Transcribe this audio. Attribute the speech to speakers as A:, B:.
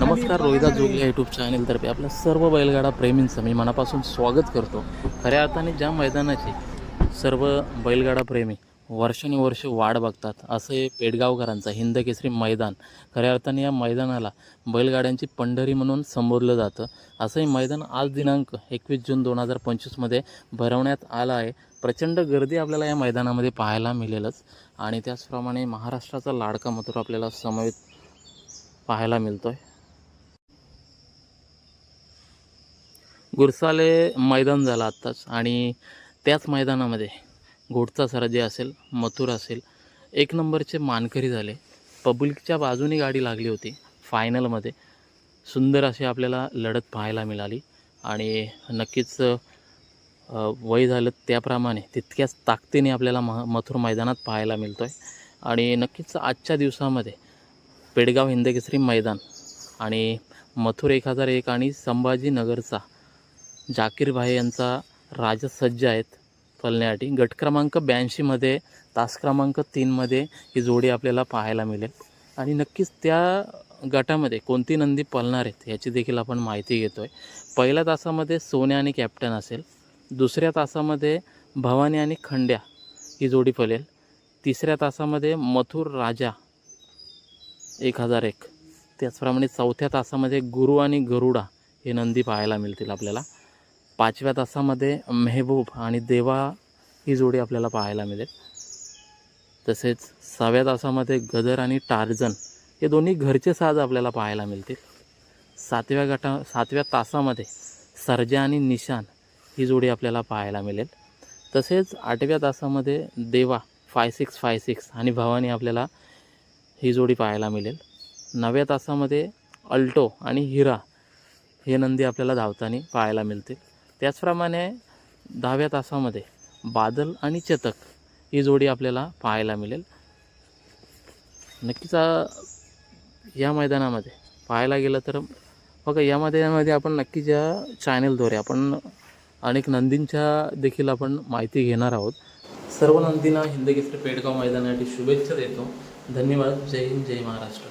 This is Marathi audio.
A: नमस्कार रोहिदा जोगी या यूट्यूब चॅनेलतर्फे आपल्या सर्व बैलगाडा प्रेमींचं मी मनापासून स्वागत करतो. खऱ्या अर्थाने ज्या मैदानाची सर्व बैलगाडा प्रेमी वर्षानुवर्ष वाढ बघतात असे पेडगावकरांचं हिंद केसरी मैदान. खऱ्या अर्थाने या मैदानाला बैलगाड्यांची पंढरी म्हणून संबोधलं जातं. असं हे मैदान आज दिनांक एकवीस जून दोन हजार पंचवीसमध्ये भरवण्यात आलं आहे. प्रचंड गर्दी आपल्याला या मैदानामध्ये पाहायला मिळेलच आणि त्याचप्रमाणे महाराष्ट्राचा लाडका मथुर आपल्याला समवेत पाहायला मिळतो आहे गुरसाले मैदान झालं आत्ताच. आणि त्याच मैदानामध्ये घोडचा सरजे असेल मथुर असेल एक नंबरचे मानकरी झाले. पब्लिकच्या बाजूने गाडी लागली होती. फायनलमध्ये सुंदर अशी आपल्याला लढत पाहायला मिळाली. आणि नक्कीच वय झालं त्याप्रमाणे तितक्याच ताकदीने आपल्याला म मथुर मैदानात पाहायला मिळतो आहे आणि नक्कीच आजच्या दिवसामध्ये पेडगाव हिंदकेसरी मैदान आणि मथुर एक हजार एक आणि संभाजीनगरचा जाकीर भाई यांचा राजा सज्ज आहेत फलण्यासाठी गट क्रमांक ब्याऐंशीमध्ये तास क्रमांक तीनमध्ये ही जोडी आपल्याला पाहायला मिळेल. आणि नक्कीच त्या गटामध्ये कोणती नंदी पळणार आहेत याची देखील आपण माहिती घेतो आहे पहिल्या तासामध्ये सोन्या आणि कॅप्टन असेल. दुसऱ्या तासामध्ये भवानी आणि खंड्या ही जोडी पळेल. तिसऱ्या तासामध्ये मथुर राजा एक हजार एक. त्याचप्रमाणे चौथ्या तासामध्ये गुरु आणि गरुडा हे नंदी पाहायला मिळतील आपल्याला. पाचव्या तासामध्ये मेहबूब आणि देवा ही जोडी आपल्याला पाहायला मिळेल. तसेच सहाव्या तासामध्ये गदर आणि टार्जन हे दोन्ही घरचे साज आपल्याला पाहायला मिळतील. सातव्या गटा सातव्या तासामध्ये सर्जा आणि निशान ही जोडी आपल्याला पाहायला मिळेल. तसेच आठव्या तासामध्ये देवा फाय सिक्स फाय सिक्स आणि भवानी आपल्याला ही जोडी पाहायला मिळेल. नवव्या तासामध्ये अल्टो आणि हिरा हे नंदी आपल्याला धावताना पाहायला मिळतील. त्याचप्रमाणे दहाव्या तासामध्ये बादल आणि चतक ही जोडी आपल्याला पाहायला मिळेल. नक्कीच या मैदानामध्ये पाहायला गेलं तर बघा या मैदानामध्ये आपण नक्कीच या चॅनलद्वारे आपण अनेक नंदींच्या देखील आपण माहिती घेणार आहोत. सर्व नंदींना हिंदकेसरी पेडगाव मैदानासाठी शुभेच्छा देतो. धन्यवाद. जय हिंद जय महाराष्ट्र.